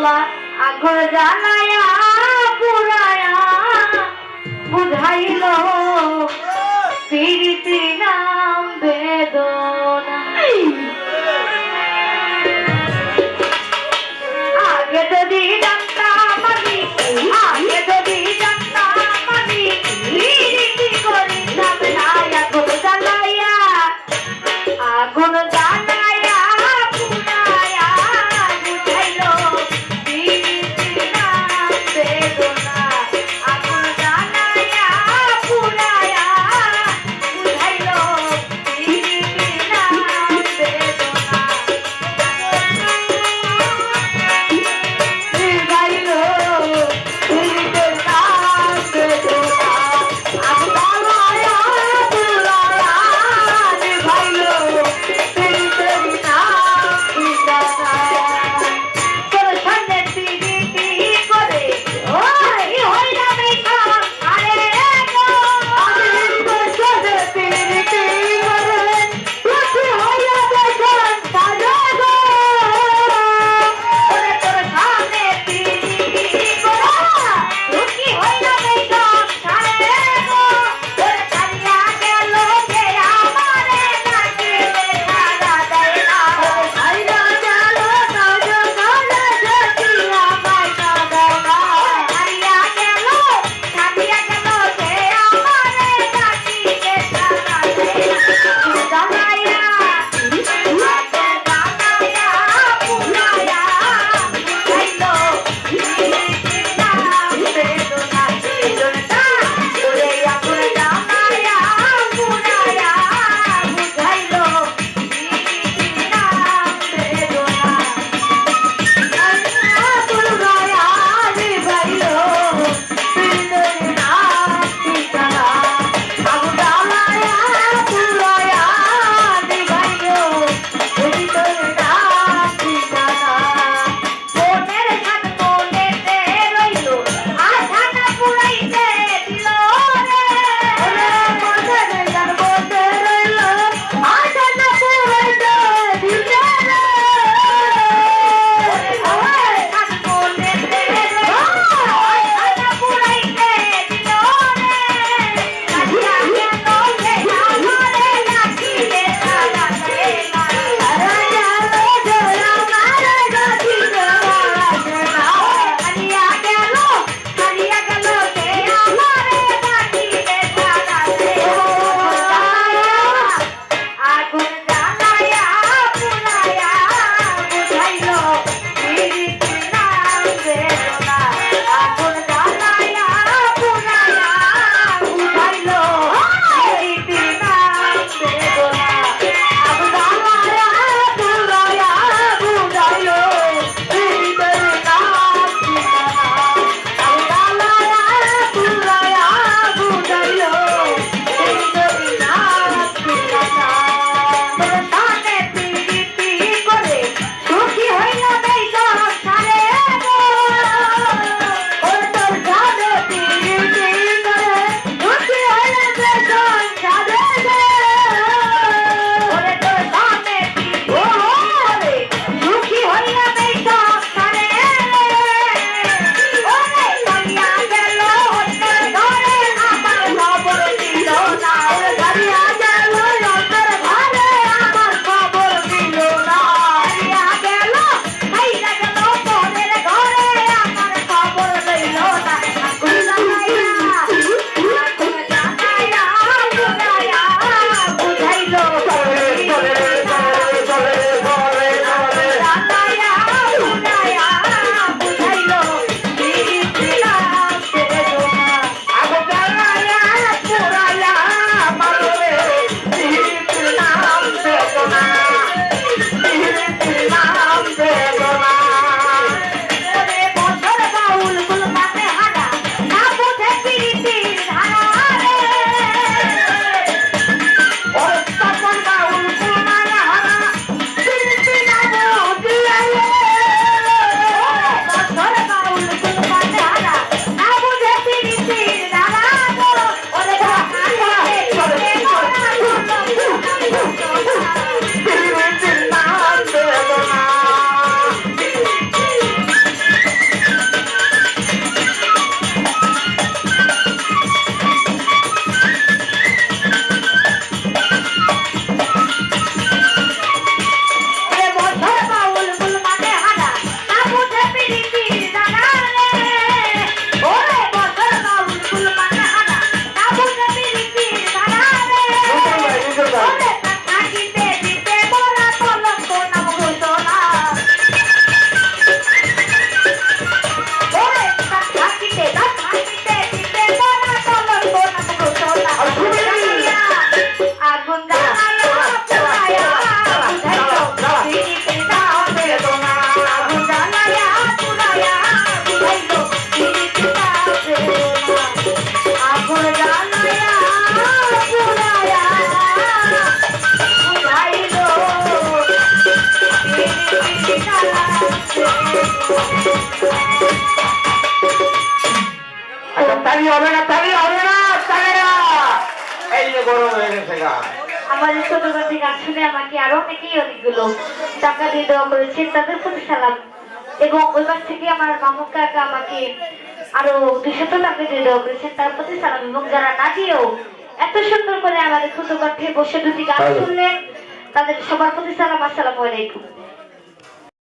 মাওলা আগুন জ্বালায়া পুরায়া বুঝাইল তালি হবে না তালি হবে না তালি না। এই যে গরম হয়ে গেছে গা। আমাদের ছোটবেলা গান শুনে আমাকে আরও অনেকেই অনেকগুলো টাকা দিয়ে দেওয়া করেছে তাদের প্রতি সালাম। এবং ওই পাশ থেকে আমার মামু কাকা আমাকে আরও দুশত টাকা দিয়ে দেওয়া করেছেন তার প্রতি সালাম। এবং যারা না দিয়েও এত সুন্দর করে আমাদের ছোট বসে দুটি গান শুনলেন তাদের সবার প্রতি সালাম আসসালামু আলাইকুম।